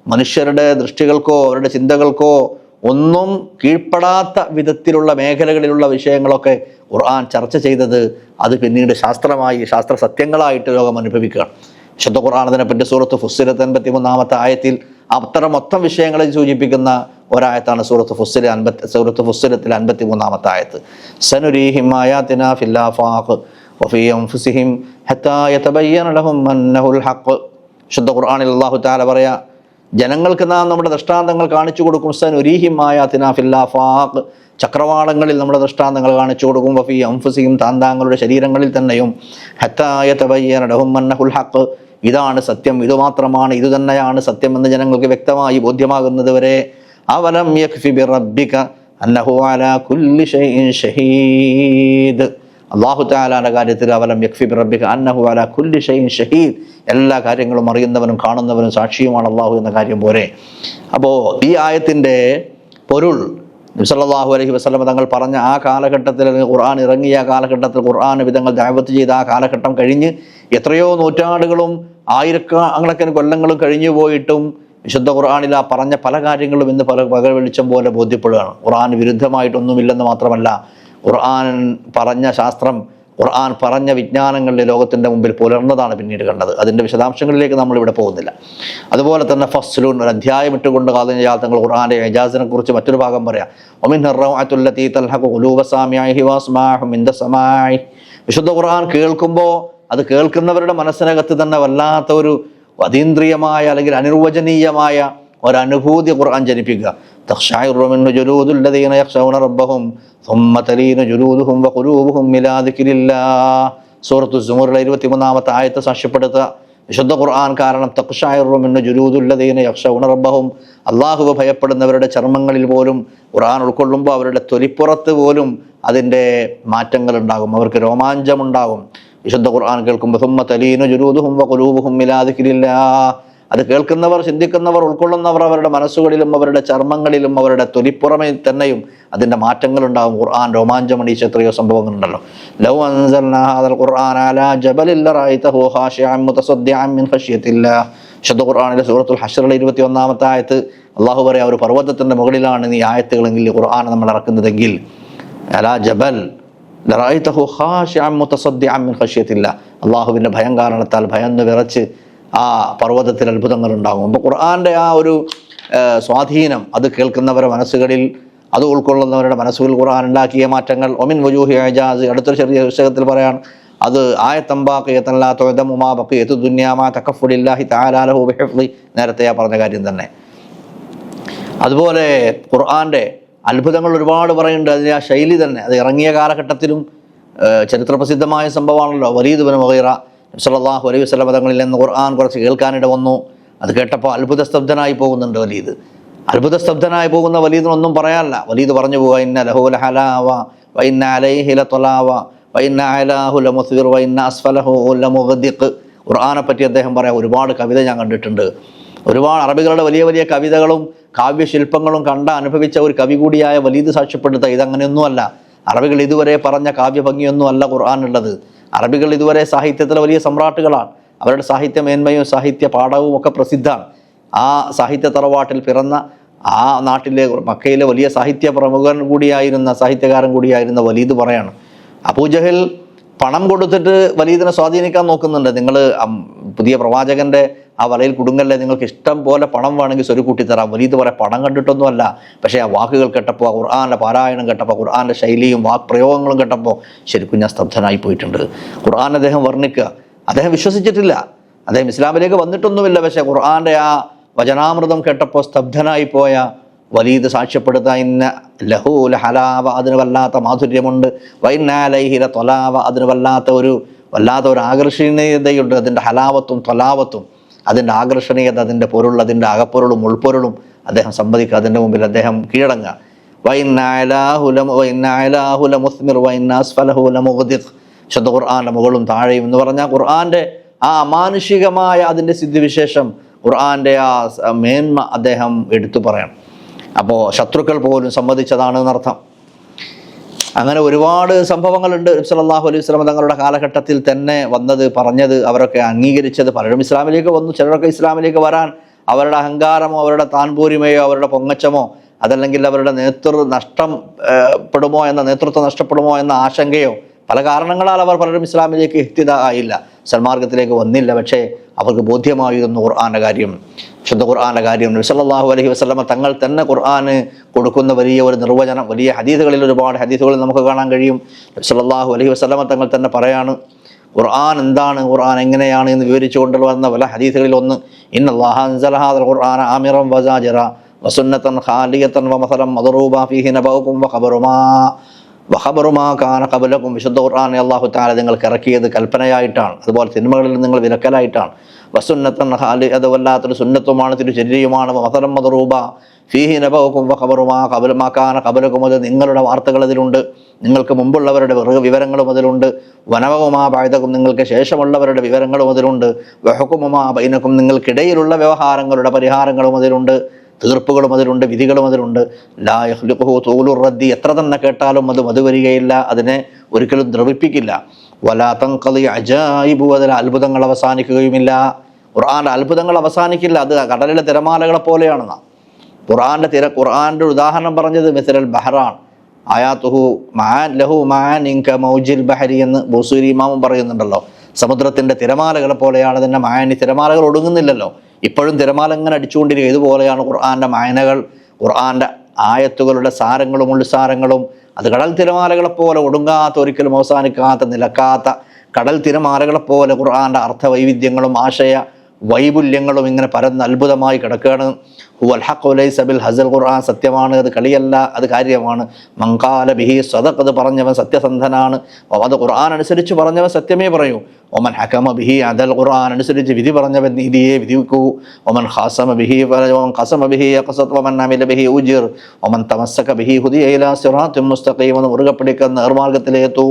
മനുഷ്യരുടെ ദൃഷ്ടികൾക്കോ അവരുടെ ചിന്തകൾക്കോ ഒന്നും കീഴ്പ്പെടാത്ത വിധത്തിലുള്ള മേഖലകളിലുള്ള വിഷയങ്ങളൊക്കെ ഖുർആൻ ചർച്ച ചെയ്തത് അത് പിന്നീട് ശാസ്ത്രമായി ശാസ്ത്ര സത്യങ്ങളായിട്ട് ലോകം അനുഭവിക്കുകയാണ്. ശുദ്ധ ഖുർആൻ അതിനെപ്പറ്റി സൂറത്ത് ഫുസ്സിലത്ത് എൺപത്തി മൂന്നാമത്തെ ആയത്തിൽ അത്തരം മൊത്തം വിഷയങ്ങളെ സൂചിപ്പിക്കുന്ന ഒരായത്താണ് സൂറത്ത് ഫുസ്സിലെ അൻപത്തി സൂറത്ത് ഫുസ്സിലത്തിൽ അൻപത്തി മൂന്നാമത്തെ ആയത്ത്. സനുരീഹിം ആയാത്തിന ഫില്ലാഫാഖ് വഫീ അൻഫുസിഹിം ഹത്താ യതബയ്യന ലഹും അന്നഹുൽ ഹഖ്. ശുദ്ധ ഖുർആനിൽ അല്ലാഹു തആല പറയാ ജനങ്ങൾക്ക് നാം നമ്മുടെ ദൃഷ്ടാന്തങ്ങൾ കാണിച്ചു കൊടുക്കും. സനുരീഹിം ആയാത്തിന ഫില്ലാഫാഖ്. ചക്രവാളങ്ങളിൽ നമ്മുടെ ദൃഷ്ടാന്തങ്ങൾ കാണിച്ചു കൊടുക്കും. വഫി അംഫുസിയും താന്താങ്ങളുടെ ശരീരങ്ങളിൽ തന്നെയും ഹത്തായ തബയ്യന ലഹും അന്നഹുൽ ഹഖ്. ഇതാണ് സത്യം ഇതുമാത്രമാണ് ഇത് തന്നെയാണ് സത്യം എന്ന് ജനങ്ങൾക്ക് വ്യക്തമായി ബോധ്യമാകുന്നത് വരെ. അവലം ഷൈഇൻ ഷഹീദ്. കാര്യത്തിൽ അവലം യക്ഫി ബിറബ്ബിക അന്നഹു കുല്ലി ഷൈഇൻ ഷഹീദ്. എല്ലാ കാര്യങ്ങളും അറിയുന്നവനും കാണുന്നവനും സാക്ഷിയുമാണ് അള്ളാഹു എന്ന കാര്യം പോരെ. അപ്പോൾ ഈ ആയത്തിന്റെ പൊരുൾ നബ്സല്ലാഹു അലഹി വസ്ലം തങ്ങൾ പറഞ്ഞ ആ കാലഘട്ടത്തിൽ ഖുർആൻ ഇറങ്ങിയ ആ കാലഘട്ടത്തിൽ ഖുർആൻ വിധങ്ങൾ ദാവത്ത് ചെയ്ത ആ കാലഘട്ടം കഴിഞ്ഞ് എത്രയോ നൂറ്റാണ്ടുകളും ആയിരക്കണക്കിന് കൊല്ലങ്ങളും കഴിഞ്ഞു പോയിട്ടും വിശുദ്ധ ഖുർആാനിൽ ആ പറഞ്ഞ പല കാര്യങ്ങളും ഇന്ന് പല പക വെളിച്ചം പോലെ ബോധ്യപ്പെടുകയാണ്. ഖുർആൻ വിരുദ്ധമായിട്ടൊന്നുമില്ലെന്ന് മാത്രമല്ല ഖുർആൻ പറഞ്ഞ ശാസ്ത്രം ഖുർആൻ പറഞ്ഞ വിജ്ഞാനങ്ങളുടെ ലോകത്തിന്റെ മുമ്പിൽ പുലർന്നതാണ് പിന്നീട് കണ്ടത്. അതിന്റെ വിശദാംശങ്ങളിലേക്ക് നമ്മളിവിടെ പോകുന്നില്ല. അതുപോലെ തന്നെ ഫസ്ലുൻ ഒരു അധ്യായം ഇട്ടുകൊണ്ട് കാലഞ്ഞാൽ തങ്ങൾ ഖുർആാന്റെ എജാസിനെ കുറിച്ച് മറ്റൊരു ഭാഗം പറയാം. വിശുദ്ധ ഖുർആൻ കേൾക്കുമ്പോൾ അത് കേൾക്കുന്നവരുടെ മനസ്സിനകത്ത് തന്നെ വല്ലാത്ത ഒരു അതീന്ദ്രിയമായ അല്ലെങ്കിൽ അനിർവചനീയമായ ഒരനുഭൂതി ഖുർആൻ ജനിപ്പിക്കുക. തക്ഷായുറുമിന്നു ജുലൂദുല്ലദീന യക്ഷൗന റബ്ബഹും സുമ്മ തലീന ജുലൂദുഹും വഖുലൂബുഹും മിലാദിക്കില്ല സൂറത്തു സുമൂറിലെ ഇരുപത്തിമൂന്നാമത്തെ ആയത്തെ സാക്ഷ്യപ്പെടുത്തുക. വിശുദ്ധ ഖുർആൻ കാരണം തക്ഷായുറുമിന്നു ജുലൂദുല്ലദീന യക്ഷൗന റബ്ബഹും അള്ളാഹുവ ഭയപ്പെടുന്നവരുടെ ചർമ്മങ്ങളിൽ പോലും ഖുർആൻ ഉൾക്കൊള്ളുമ്പോൾ അവരുടെ തൊലിപ്പുറത്ത് പോലും അതിന്റെ മാറ്റങ്ങൾ ഉണ്ടാകും അവർക്ക് രോമാഞ്ചമുണ്ടാകും. വിശുദ്ധ ഖുർആൻ കേൾക്കുമ്പോൾ സുമ്മ തലീനു ജുരൂദുഹും വ ഖുലൂബുഹും ഇലാ ദിക്രില്ലാഹ് അത് കേൾക്കുന്നവർ ചിന്തിക്കുന്നവർ ഉൾക്കൊള്ളുന്നവർ അവരുടെ മനസ്സുകളിലും അവരുടെ ചർമ്മങ്ങളിലും അവരുടെ തൊലിപ്പുറമേ തന്നെയും അതിന്റെ മാറ്റങ്ങൾ ഉണ്ടാകും ഖുർആൻ രോമാഞ്ചമണി എത്രയോ സംഭവങ്ങളുണ്ടല്ലോ. ലൗ അൻസൽനാ ഹാദൽ ഖുർആൻ അലാ ജബലിൻ ലറഅയ്തഹു ഖാശിഅൻ മുതസദ്ദിഅൻ മിൻ ശുദ്ധ ഖുർആാനിലെ സൂറത്തുൽ ഹഷറിലെ ഇരുപത്തി ഒന്നാമത്തെ ആയത്ത് അള്ളാഹു പറയാ ഒരു പർവതത്തിന്റെ മുകളിലാണ് ഈ ആയത്തുകളെങ്കിൽ ഖുർആൻ നമ്മൾ ഇറക്കുന്നതെങ്കിൽ അലാ ജബൽ അള്ളാഹുവിന്റെ ഭയം കാരണത്താൽ ഭയന്ന് വിറച്ച് ആ പർവതത്തിൽ അത്ഭുതങ്ങൾ ഉണ്ടാകും അപ്പോൾ ഖുർആാന്റെ ആ ഒരു സ്വാധീനം അത് കേൾക്കുന്നവരുടെ മനസ്സുകളിൽ അത് ഉൾക്കൊള്ളുന്നവരുടെ മനസ്സുകളിൽ ഖുർആൻ ഉണ്ടാക്കിയ മാറ്റങ്ങൾ. ഒമിൻ വജൂഹി അജാസ് അടുത്തൊരു ചെറിയ പുസ്തകത്തിൽ പറയാൻ അത് ആയത്തമ്പാക്കിയത്തല്ലാ തൊഴുതമുമാ ബക്കിയത്ത് ദുന്യാമാ തക്കഫുലില്ലാഹി താലാലഹു ബിഹിഫ്ളി നേരത്തെ ആ പറഞ്ഞ കാര്യം തന്നെ. അതുപോലെ ഖുർആന്റെ അത്ഭുതങ്ങൾ ഒരുപാട് പറയുന്നുണ്ട്. അതിന്റെ ആ ശൈലി തന്നെ. അത് ഇറങ്ങിയ കാലഘട്ടത്തിലും ചരിത്രപ്രസിദ്ധമായ സംഭവമാണല്ലോ. വലീദ് ബിൻ മുഗീറ സല്ലല്ലാഹു അലൈഹി വസല്ലം പദങ്ങളിൽ നിന്ന് ഖുർആൻ കുറച്ച് കേൾക്കാനിട വന്നു. അത് കേട്ടപ്പോൾ അത്ഭുത സ്തബ്ധനായി പോകുന്നുണ്ട് വലീദ്. അത്ഭുത സ്തബ്ധനായി പോകുന്ന വലീദിനൊന്നും പറയാനല്ല. വലീദ് പറഞ്ഞു പോവുക ഇന്ന ലഹുല ഹലാവ വൈന്ന അലൈഹി തൊലാവ വൈന്ന അലാഹു ലമുസ്വിർ വൈന്ന അസ്ഫലഹു മുഹദിഖ് ഖുർആനെ പറ്റി അദ്ദേഹം പറയാം ഒരുപാട് കവിത ഞാൻ കണ്ടിട്ടുണ്ട്. ഒരുപാട് അറബികളുടെ വലിയ വലിയ കവിതകളും കാവ്യശില്പങ്ങളും കണ്ട അനുഭവിച്ച ഒരു കവി കൂടിയായ വലീദ് സാക്ഷ്യപ്പെടുത്ത ഇതങ്ങനെയൊന്നുമല്ല. അറബികൾ ഇതുവരെ പറഞ്ഞ കാവ്യഭംഗിയൊന്നും അല്ല ഖുർആാനുള്ളത്. അറബികൾ ഇതുവരെ സാഹിത്യത്തിലെ വലിയ സമ്രാട്ടുകളാണ്. അവരുടെ സാഹിത്യ മേന്മയും സാഹിത്യ പാഠവും ഒക്കെ പ്രസിദ്ധമാണ്. ആ സാഹിത്യ തറവാട്ടിൽ പിറന്ന ആ നാട്ടിലെ മക്കയിലെ വലിയ സാഹിത്യ പ്രമുഖൻ കൂടിയായിരുന്ന സാഹിത്യകാരൻ കൂടിയായിരുന്ന വലീദ് പറയാണ്. അബൂജഹൽ പണം കൊടുത്തിട്ട് വലീദിനെ സ്വാധീനിക്കാൻ നോക്കുന്നുണ്ട്. നിങ്ങൾ പുതിയ പ്രവാചകന്റെ ആ വലയിൽ കുടുങ്ങല്ലേ? നിങ്ങൾക്ക് ഇഷ്ടം പോലെ പണം വേണമെങ്കിൽ സ്വരുക്കൂട്ടി തരാം. വലീദ് പറയാം പണം കണ്ടിട്ടൊന്നുമല്ല. പക്ഷേ ആ വാക്കുകൾ കേട്ടപ്പോൾ ഖുർആാന്റെ പാരായണം കേട്ടപ്പോൾ ഖുർആാന്റെ ശൈലിയും വാക് പ്രയോഗങ്ങളും കേട്ടപ്പോൾ ശരിക്കും ഞാൻ സ്തബ്ധനായി പോയിട്ടുണ്ട്. ഖുർആൻ അദ്ദേഹം വർണിക്കുക. അദ്ദേഹം വിശ്വസിച്ചിട്ടില്ല. അദ്ദേഹം ഇസ്ലാമിലേക്ക് വന്നിട്ടൊന്നുമില്ല. പക്ഷേ ഖുർആാന്റെ ആ വചനാമൃതം കേട്ടപ്പോൾ സ്തബ്ധനായി പോയ വലീദ് സാക്ഷ്യപ്പെടുത്താൻ ഇന്ന ലഹൂല ഹലാവ അതിന് വല്ലാത്ത മാധുര്യമുണ്ട്. വൈനാലൈഹില തൊലാവ അതിന് വല്ലാത്ത ഒരു വല്ലാത്ത ഒരു ആകർഷണീയതയുണ്ട്. അതിന്റെ ഹലാവത്തും തൊലാവത്തും അതിന്റെ ആകർഷണീയത അതിന്റെ പൊരുൾ അതിന്റെ അകപ്പൊരുളും ഉൾപ്പൊരുളും അദ്ദേഹം സമ്മതിക്കുക അതിന്റെ മുമ്പിൽ അദ്ദേഹം കീഴടങ്ങുക. ശുദ്ധ ഖുർആാന്റെ മുകളും താഴെയും എന്ന് പറഞ്ഞാൽ ഖുർആാന്റെ ആ അമാനുഷികമായ അതിന്റെ സിദ്ധിവിശേഷം ഖുർആാന്റെ ആ മേന്മ അദ്ദേഹം എടുത്തു പറയണം. അപ്പോൾ ശത്രുക്കൾ പോലും സമ്മതിച്ചതാണ് എന്നർത്ഥം. അങ്ങനെ ഒരുപാട് സംഭവങ്ങളുണ്ട്. സല്ലല്ലാഹു അലൈഹി വസല്ലം തങ്ങളുടെ കാലഘട്ടത്തിൽ തന്നെ വന്നത് പറഞ്ഞത് അവരൊക്കെ അംഗീകരിച്ചത്. പലരും ഇസ്ലാമിലേക്ക് വന്നു. ചിലരൊക്കെ ഇസ്ലാമിലേക്ക് വരാൻ അവരുടെ അഹങ്കാരമോ അവരുടെ താൻപൂരിമയോ അവരുടെ പൊങ്ങച്ചമോ അതല്ലെങ്കിൽ അവരുടെ നേതൃ നഷ്ടപ്പെടുമോ പെടുമോ എന്ന നേതൃത്വം നഷ്ടപ്പെടുമോ എന്ന ആശങ്കയോ പല കാരണങ്ങളാൽ അവർ പലരും ഇസ്ലാമിലേക്ക് എത്തിയതായില്ല സന്മാർഗത്തിലേക്ക് വന്നില്ല. പക്ഷേ അവർക്ക് ബോധ്യമായിരുന്നു ഖുർആാന്റെ കാര്യം. ശുദ്ധ ഖുർആാന്റെ കാര്യം. നബി സല്ലല്ലാഹു അലൈഹി വസല്ലമ തങ്ങൾ തന്നെ ഖുർആന് കൊടുക്കുന്ന വലിയ ഒരു നിർവചനം വലിയ ഹദീസുകളിൽ ഒരുപാട് ഹദീസുകളിൽ നമുക്ക് കാണാൻ കഴിയും. നബി സല്ലല്ലാഹു അലൈഹി വസല്ലമ തങ്ങൾ തന്നെ പറയാണ് ഖുർആൻ എന്താണ്? ഖുർആൻ എങ്ങനെയാണ്? എന്ന് വിവരിച്ചുകൊണ്ട് വന്ന പല ഹദീസുകളിൽ ഒന്ന് ഇന്ന് ഖുർആൻ ആമിറം വസാജിറ വസുന്നത്തൻ ഖാലിയത്തൻ വമസലം മദറൂബ ഫീഹി നബൗകും വഖബറുമാ വഹബറുമാ കാന കബലക്കും വിശുദ്ധ ഖുർആാനെ അള്ളാഹു താല നിങ്ങൾക്ക് ഇറക്കിയത് കൽപ്പനയായിട്ടാണ്. അതുപോലെ സിനിമകളിൽ നിങ്ങൾ വിലക്കലായിട്ടാണ്. വസുന്നത്തൻ ഹാലി അത് വല്ലാത്തൊരു സുന്നത്തുമാണ് തിരുചര്യയുമാണ് മസലം മദറൂബ ഫീഹി നബവും വഖബറുമാ കബലുമാ കാന കബലക്കും അത് നിങ്ങളുടെ വാർത്തകൾ അതിലുണ്ട്. നിങ്ങൾക്ക് മുമ്പുള്ളവരുടെ വിവരങ്ങളും അതിലുണ്ട്. വനവകുമാ ബാധകം നിങ്ങൾക്ക് ശേഷമുള്ളവരുടെ വിവരങ്ങളും അതിലുണ്ട്. വഹക്കുമുമാ ബൈനക്കും നിങ്ങൾക്കിടയിലുള്ള വ്യവഹാരങ്ങളുടെ പരിഹാരങ്ങളും അതിലുണ്ട്. തീർപ്പുകളും അതിലുണ്ട് വിധികളും അതിലുണ്ട്. ലാ തോലു റദ്ദി. എത്ര തന്നെ കേട്ടാലും അത് മതി വരികയില്ല അതിനെ ഒരിക്കലും ദ്രവിപ്പിക്കില്ല. വലാ തൻഖളി അജായിബു. അതിൽ അത്ഭുതങ്ങൾ അവസാനിക്കുകയുമില്ല. ഖുർആാന്റെ അത്ഭുതങ്ങൾ അവസാനിക്കില്ല. അത് കടലിലെ തിരമാലകളെ പോലെയാണെന്നാ ഖുർആാന്റെ തിര ഖുർആാന്റെ ഉദാഹരണം പറഞ്ഞത് മിസരൽ ബഹ്റാൻ. ആയാത്തുഹു മാൻ ലഹു മാൻ ഇൻക മൗജിൽ ബഹരി എന്ന് ബൂസൂരി ഇമാമും പറയുന്നുണ്ടല്ലോ. സമുദ്രത്തിന്റെ തിരമാലകളെ പോലെയാണ് തന്നെ മാനി തിരമാലകൾ ഒടുങ്ങുന്നില്ലല്ലോ. ഇപ്പോഴും തിരമാലങ്ങനെ അടിച്ചുകൊണ്ടിരിക്കുക. ഇതുപോലെയാണ് ഖുർആാന്റെ മായനകൾ ഖുർആാന്റെ ആയത്തുകളുടെ സാരങ്ങളും ഉൾസാരങ്ങളും. അത് കടൽ തിരമാലകളെപ്പോലെ ഒടുങ്ങാത്ത ഒരിക്കലും അവസാനിക്കാത്ത നിലക്കാത്ത കടൽ തിരമാലകളെപ്പോലെ ഖുർആാന്റെ അർത്ഥവൈവിധ്യങ്ങളും ആശയ വൈപുല്യങ്ങളും ഇങ്ങനെ പരന്ന് അത്ഭുതമായി കിടക്കുകയാണ്. ഹു ഹഖ് വലൈസ ബിൽ ഹസൽ ഖുർആൻ സത്യമാണ് അത് കളിയല്ല അത് കാര്യമാണ്. മങ്കാല ബിഹി സ്വതക് അത് പറഞ്ഞവൻ സത്യസന്ധനാണ്. അത് ഖുർആൻ അനുസരിച്ച് പറഞ്ഞവൻ സത്യമേ പറയൂ. ഒമൻ ഹക്കമ ബിഹി അതൽ ഖുർആൻ അനുസരിച്ച് വിധി പറഞ്ഞവൻ നീതിയെ വിധിക്കൂ. ഒമൻ ഖാസമ ബിഹി ഒമൻ ഖസമ ബിഹി അഖസത് വമൻ അമില ബിഹി ഉജിർ ഒമൻ തമസ്സക ബിഹി ഹുദിയ സിറാത്തും മുസ്തഖീം എന്ന് മുറുകെ പിടിക്കുന്ന നേർമാർഗത്തിലേത്തു.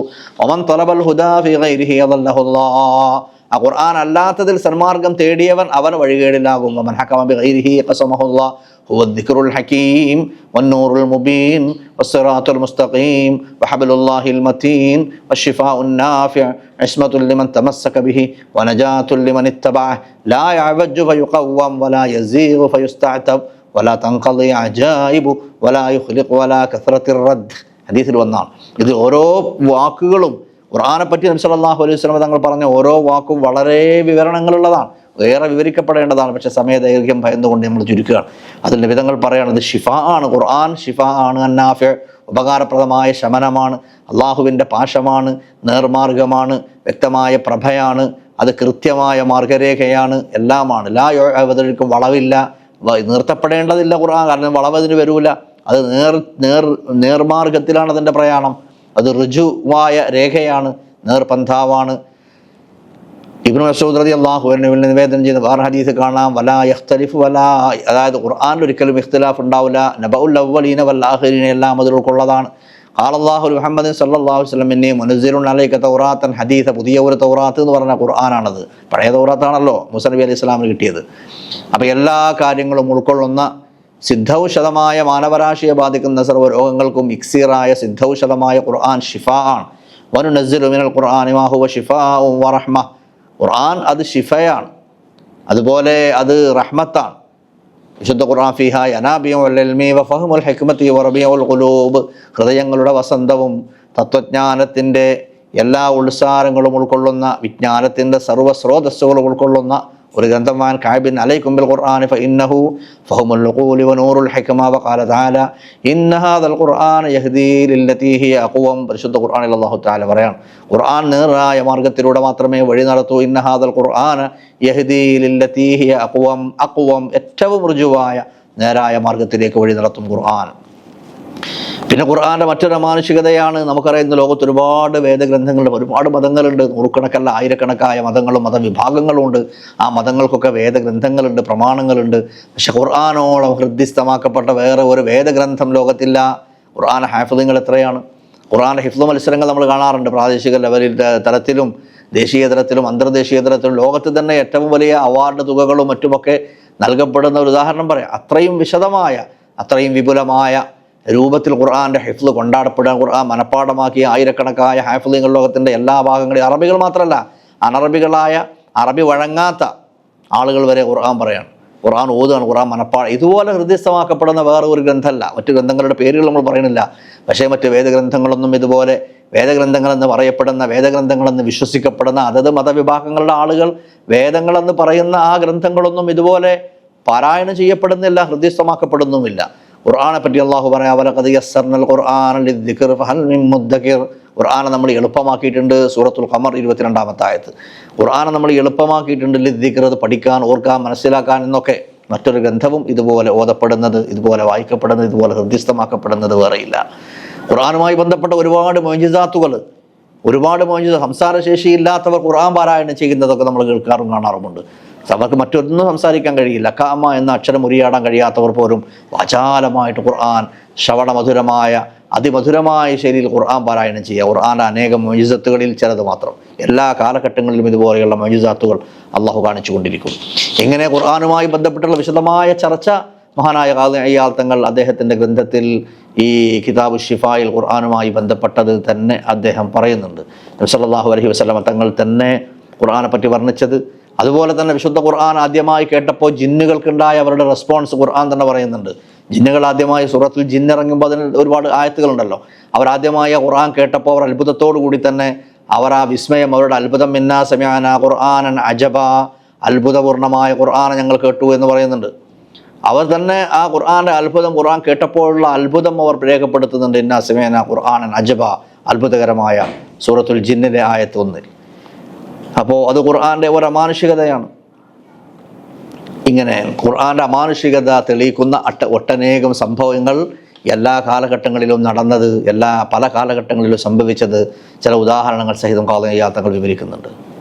ഒമൻ തലബൽ ഹുദാ ഫി ഗൈരിഹി അദല്ലഹുല്ലാഹ് ആ ഖുർആൻ അല്ലാത്തതിൽ സന്മാർഗം തേടിയവൻ അവൻ വഴികേടിലാകും വമൻ ഹക്കമ ബിഗൈരിഹി ഖസമഹുല്ലാ هو الذكر الحكيم والنور المبين والصراط المستقيم وحبل الله المتين والشفاء النافع عصمة لمن تمسك به ونجاة لمن اتبعه لا يعوج فيقوم ولا يزيغ فيستعتب ولا تنقضي عجائب ولا يخلق ولا كثرة الرد ഹദീസിൽ വന്നാണ് ഇത് ഓരോ വാക്കുകളും ഖുർആനെ പറ്റി നബി സല്ലല്ലാഹു അലൈഹി വസല്ലം തങ്ങൾ പറഞ്ഞ ഓരോ വാക്കും വളരെ വിവരണങ്ങളുള്ളതാണ്. ഏറെ വിവരിക്കപ്പെടേണ്ടതാണ്. പക്ഷേ സമയ ദൈർഘ്യം ഭയന്നുകൊണ്ട് നമ്മൾ ചുരുക്കുകയാണ്. അതിൽ നിബിധങ്ങൾ പറയുന്നത് ഷിഫാ ആണ്. ഖുർആൻ ഷിഫ ആണ് അന്നാഫെ ഉപകാരപ്രദമായ ശമനമാണ് അള്ളാഹുവിന്റെ പാശമാണ് നേർമാർഗമാണ് വ്യക്തമായ പ്രഭയാണ് അത് കൃത്യമായ മാർഗരേഖയാണ് എല്ലാമാണ്. എല്ലാ അവതരിക്കും വളവില്ല നിർത്തപ്പെടേണ്ടതില്ല ഖുർആൻ കാരണം വളവ് അതിന് വരൂല. അത് നേർ നേർ നേർമാർഗത്തിലാണ് അതിന്റെ പ്രയാണം. അത് ഋജുവായ രേഖയാണ്. നേർപന്ഥാവാണ് ഇബ്നു മസൂദ് റതി അള്ളാഹു നിവേദനം ചെയ്ത വേറെ ഹദീസ് കാണാം. വലാ യഖ്തലിഫ് വലാ അതായത് ഖുർആാനിൽ ഒരിക്കലും ഇഖ്തിലാഫ് ഉണ്ടാവില്ല. നബഉൽ അവലീന വല്ലാഹുലീന എല്ലാം അതിൽ ഉൾക്കൊള്ളതാണ്. ആളല്ലാഹു മുഹമ്മദ് സല്ലാഹു വസ്ലമിനെ മുനസിറുൻ അലൈക്ക തൗറാത്തൻ ഹദീസ പുതിയ ഒരു തൗറാത്ത് എന്ന് പറഞ്ഞ ഖുർആാനാണത്. പഴയ തൗറാത്താണല്ലോ മുസനബി അലൈഹി ഇസ്ലാമിന് കിട്ടിയത്. അപ്പോൾ എല്ലാ കാര്യങ്ങളും ഉൾക്കൊള്ളുന്ന സിദ്ധൌഷധമായ മാനവരാശിയെ ബാധിക്കുന്ന സർവരോഗങ്ങൾക്കും ഇക്സീറായ സിദ്ധൌഷധമായ ഖുർആൻ ഷിഫ ആണ് വനു നസ്സിലു മിനൽ ഖുർആൻ മാഹുവ ഷിഫാഉം വറഹ്മ ഖുർആൻ അത് ഷിഫയാണ് അതുപോലെ അത് റഹ്മത്താണ്. വിശുദ്ധ ഖുർആൻ ഫിഹ അനാബിയും വല്ലൽമി വഫഹമുൽ ഹിക്മത്തി വറബിയുൽ ഖുലൂബ്. ഹൃദയങ്ങളുടെ വസന്തവും തത്വജ്ഞാനത്തിന്റെ എല്ലാ ഉത്സാരങ്ങളും ഉൾക്കൊള്ളുന്ന വിജ്ഞാനത്തിന്റെ സർവസ്രോതസ്സുകളും ഉൾക്കൊള്ളുന്ന ഒരു ഗ്രന്ഥമാൻ കാബിൻ അലൈക്കും ബിൽ ഖുർആൻ ഫഇന്നഹു ഫഹമുൽ ഖൂലി വനൂറുൽ ഹിക്മ വഖാല തആല ഇന്ന ഹാദൽ ഖുർആൻ യഹ്ദീ ലില്ലതീ ഹിയ അഖ്വം പരിശുദ്ധ ഖുർആനിൽ അല്ലാഹു തആല പറയാണ് ഖുർആൻ നേരായ മാർഗത്തിലൂടെ മാത്രമേ വഴി നടത്തൂ ഇന്ന ഹാദൽ ഖുർആൻ യഹ്ദീ ലില്ലതീ ഹിയ അഖ്വം അഖ്വം ഏറ്റവും ഋജുവായ നേരായ മാർഗത്തിലേക്ക് വഴി നടത്തും ഖുർആൻ പിന്നെ ഖുർആാന്റെ മറ്റൊരു മാനുഷികതയാണ് നമുക്കറിയുന്ന ലോകത്ത് ഒരുപാട് വേദഗ്രന്ഥങ്ങളുണ്ട് ഒരുപാട് മതങ്ങളുണ്ട് നൂറുകണക്കല്ല ആയിരക്കണക്കായ മതങ്ങളും മതവിഭാഗങ്ങളുമുണ്ട്. ആ മതങ്ങൾക്കൊക്കെ വേദഗ്രന്ഥങ്ങളുണ്ട് പ്രമാണങ്ങളുണ്ട്. പക്ഷെ ഖുർആാനോളം ഹൃദ്യസ്ഥമാക്കപ്പെട്ട വേറെ ഒരു വേദഗ്രന്ഥം ലോകത്തില്ല. ഖുർആൻ ഹാഫിദുകൾ എത്രയാണ്? ഖുർആൻ ഹിഫ്ദ് മത്സരങ്ങൾ നമ്മൾ കാണാറുണ്ട് പ്രാദേശിക ലെവലിൽ തലത്തിലും ദേശീയ തലത്തിലും അന്തർദേശീയ തലത്തിലും. ലോകത്ത് തന്നെ ഏറ്റവും വലിയ അവാർഡ് തുകകളും മറ്റുമൊക്കെ നൽകപ്പെടുന്ന ഒരു ഉദാഹരണം പറയാം. അത്രയും വിശദമായ അത്രയും വിപുലമായ രൂപത്തിൽ ഖുർആാന്റെ ഹിഫ്ല് കൊണ്ടാടപ്പെടുക ഖുർആൻ മനഃപ്പാടമാക്കിയ ആയിരക്കണക്കായ ഹാഫിളുകൾ ലോകത്തിന്റെ എല്ലാ ഭാഗങ്ങളിലും അറബികൾ മാത്രമല്ല അനറബികളായ അറബി വഴങ്ങാത്ത ആളുകൾ വരെ ഖുർആൻ പറയാണ്. ഖുർആൻ ഓതുകയാണ് ഖുർആൻ മനഃപ്പാടം ഇതുപോലെ ഹൃദയസ്ഥമാക്കപ്പെടുന്ന വേറെ ഒരു ഗ്രന്ഥമല്ല. മറ്റു ഗ്രന്ഥങ്ങളുടെ പേരുകൾ നമ്മൾ പറയണില്ല പക്ഷേ മറ്റ് വേദഗ്രന്ഥങ്ങളൊന്നും ഇതുപോലെ വേദഗ്രന്ഥങ്ങളെന്ന് പറയപ്പെടുന്ന വേദഗ്രന്ഥങ്ങളെന്ന് വിശ്വസിക്കപ്പെടുന്ന അതത് മതവിഭാഗങ്ങളുടെ ആളുകൾ വേദങ്ങളെന്ന് പറയുന്ന ആ ഗ്രന്ഥങ്ങളൊന്നും ഇതുപോലെ പാരായണം ചെയ്യപ്പെടുന്നില്ല ഹൃദയസ്ഥമാക്കപ്പെടുന്നുമില്ല. ഖുർആനെ പറ്റി അള്ളാഹു പറയാം "വലഖദ് യസ്സർനൽ ഖുർആന നമ്മൾ എളുപ്പമാക്കിയിട്ടുണ്ട് സൂറത്തുൽ ഖമർ ഇരുപത്തിരണ്ടാമത്തെ ആയത്ത്. ഖുർആനെ നമ്മൾ എളുപ്പമാക്കിയിട്ടുണ്ട് ലിദ്ദിക്ർ അത് പഠിക്കാൻ ഓർക്കാൻ മനസ്സിലാക്കാൻ എന്നൊക്കെ. മറ്റൊരു ഗ്രന്ഥവും ഇതുപോലെ ഓതപ്പെടുന്നത് ഇതുപോലെ വായിക്കപ്പെടുന്നത് ഇതുപോലെ ഹൃദ്യസ്ഥമാക്കപ്പെടുന്നത് വേറെയില്ല. ഖുർആാനുമായി ബന്ധപ്പെട്ട ഒരുപാട് മോഞ്ചിതാത്തുകൾ ഒരുപാട് മോഞ്ചിത സംസാരശേഷി ഇല്ലാത്തവർ ഖുർആൻ പാരായണം ചെയ്യുന്നതൊക്കെ നമ്മൾ കേൾക്കാറും കാണാറുമുണ്ട്. അവർക്ക് മറ്റൊന്നും സംസാരിക്കാൻ കഴിയില്ല. കാമ എന്ന അക്ഷരം ഉരിയാടാൻ കഴിയാത്തവർ പോലും വാചാലമായിട്ട് ഖുർആൻ ശ്രവണമധുരമായ അതിമധുരമായ ശൈലിയിൽ ഖുർആൻ പാരായണം ചെയ്യുക. ഖുർആന്റെ അനേകം മൊജിസത്തുകളിൽ ചിലത് മാത്രം. എല്ലാ കാലഘട്ടങ്ങളിലും ഇതുപോലെയുള്ള മൊജിസാത്തുകൾ അള്ളാഹു കാണിച്ചു കാണിച്ചുകൊണ്ടിരിക്കും ഇങ്ങനെ ഖുർആാനുമായി ബന്ധപ്പെട്ടുള്ള വിശദമായ ചർച്ച മഹാനായ അയ്യാൽ തങ്ങൾ അദ്ദേഹത്തിന്റെ ഗ്രന്ഥത്തിൽ ഈ കിതാബ് ഷിഫായിൽ ഖുർആാനുമായി ബന്ധപ്പെട്ടത് തന്നെ അദ്ദേഹം പറയുന്നുണ്ട്. നബി അലഹി വസല്ലമ തങ്ങൾ തന്നെ ഖുർആാനെ പറ്റി വർണിച്ചത്. അതുപോലെ തന്നെ വിശുദ്ധ ഖുർആൻ ആദ്യമായി കേട്ടപ്പോൾ ജിന്നുകൾക്കുണ്ടായ അവരുടെ റെസ്പോൺസ് ഖുർആൻ തന്നെ പറയുന്നുണ്ട്. ജിന്നുകൾ ആദ്യമായി സൂറത്തിൽ ജിന്നിറങ്ങുമ്പോൾ അതിന് ഒരുപാട് ആയത്തുകളുണ്ടല്ലോ. അവർ ആദ്യമായി ഖുർആൻ കേട്ടപ്പോൾ അവർ അത്ഭുതത്തോടു കൂടി തന്നെ അവർ ആ വിസ്മയം അവരുടെ അത്ഭുതം മിന്നാ സമയാന ഖുർആനൻ അജബ അത്ഭുതപൂർണമായ ഖുർആനെ ഞങ്ങൾ കേട്ടു എന്ന് പറയുന്നുണ്ട്. അവർ തന്നെ ആ ഖുർആന്റെ അത്ഭുതം ഖുർആൻ കേട്ടപ്പോഴുള്ള അത്ഭുതം അവർ രേഖപ്പെടുത്തുന്നുണ്ട്. ഇന്നാ സമേന ഖുർആനൻ അജബ അത്ഭുതകരമായ സൂറത്തുൽ ജിന്നിലെ ആയത്ത് ഒന്നിൽ അപ്പോൾ അത് ഖുർആാന്റെ ഒരു അമാനുഷികതയാണ് ഇങ്ങനെ ഖുർആാന്റെ അമാനുഷികത തെളിയിക്കുന്ന അട്ട ഒട്ടനേകം സംഭവങ്ങൾ എല്ലാ കാലഘട്ടങ്ങളിലും നടന്നത് എല്ലാ പല കാലഘട്ടങ്ങളിലും സംഭവിച്ചത് ചില ഉദാഹരണങ്ങൾ സഹിതം കാതയാത്രങ്ങൾ വിവരിക്കുന്നുണ്ട്.